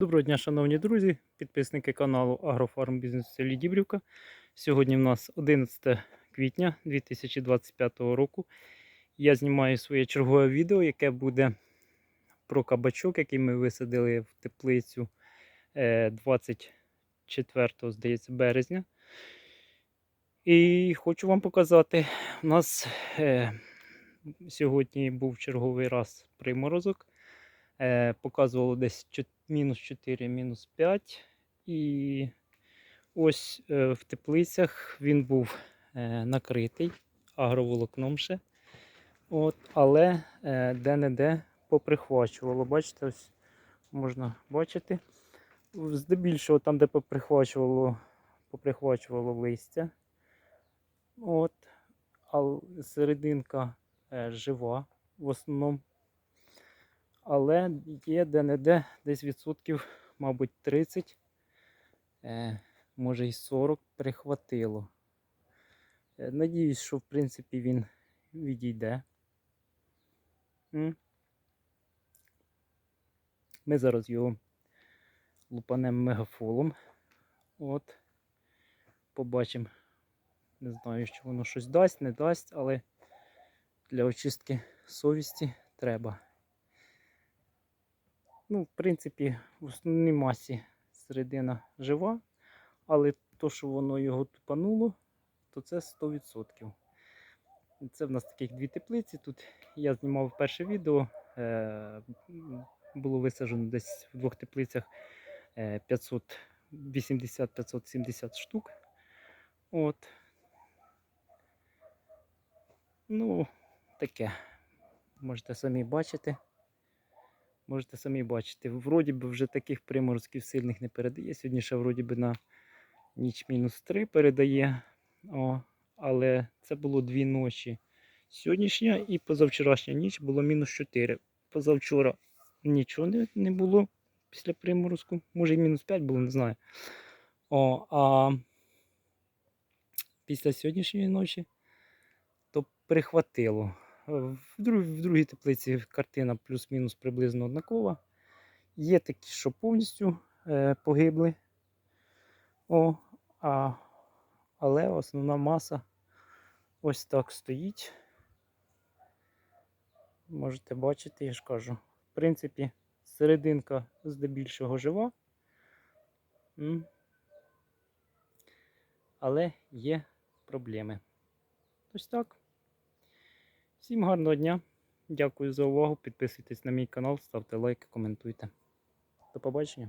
Доброго дня, шановні друзі, підписники каналу Агрофарм Бізнес селі. Сьогодні в нас 11 квітня 2025 року. Я знімаю своє чергове відео, яке буде про кабачок, який ми висадили в теплицю е, 24 здається, березня. І хочу вам показати, у нас е, сьогодні був черговий раз приморозок. Е, показувало десь чот- мінус 4, мінус 5. І ось е, в теплицях він був е, накритий агроволокном ще. От, але е, де-не-де поприхвачувало. Бачите, ось можна бачити. Здебільшого там, де поприхвачувало, поприхвачувало листя. От, а серединка жива в основному але є де-не-де десь відсотків, мабуть, 30, е, може і 40 прихватило. Е, Надіюсь, що в принципі він відійде. Ми зараз його лупанемо мегафолом. От. Побачимо. Не знаю, що воно щось дасть, не дасть, але для очистки совісті треба. Ну, в принципі, в основній масі середина жива, але то, що воно його тупануло, то це 100%. Це в нас таких дві теплиці. Тут я знімав перше відео. е, Було висаджено десь в двох теплицях е, 580-570 штук. От. Ну, таке. Можете самі бачити. Можете самі бачити. Вроді би вже таких приморозків сильних не передає. Сьогодні ще вроді би на ніч мінус 3 передає. О, але це було дві ночі. Сьогоднішня і позавчорашня ніч було мінус 4. Позавчора нічого не, не було після приморозку. Може і мінус 5 було, не знаю. О, а після сьогоднішньої ночі то прихватило. В, друг, в другій теплиці картина плюс-мінус приблизно однакова. Є такі, що повністю е, погибли. О, а, але основна маса ось так стоїть. Можете бачити, я ж кажу. В принципі, серединка здебільшого жива. Але є проблеми. Ось так. Всім гарного дня. Дякую за увагу. Підписуйтесь на мій канал, ставте лайки, коментуйте. До побачення.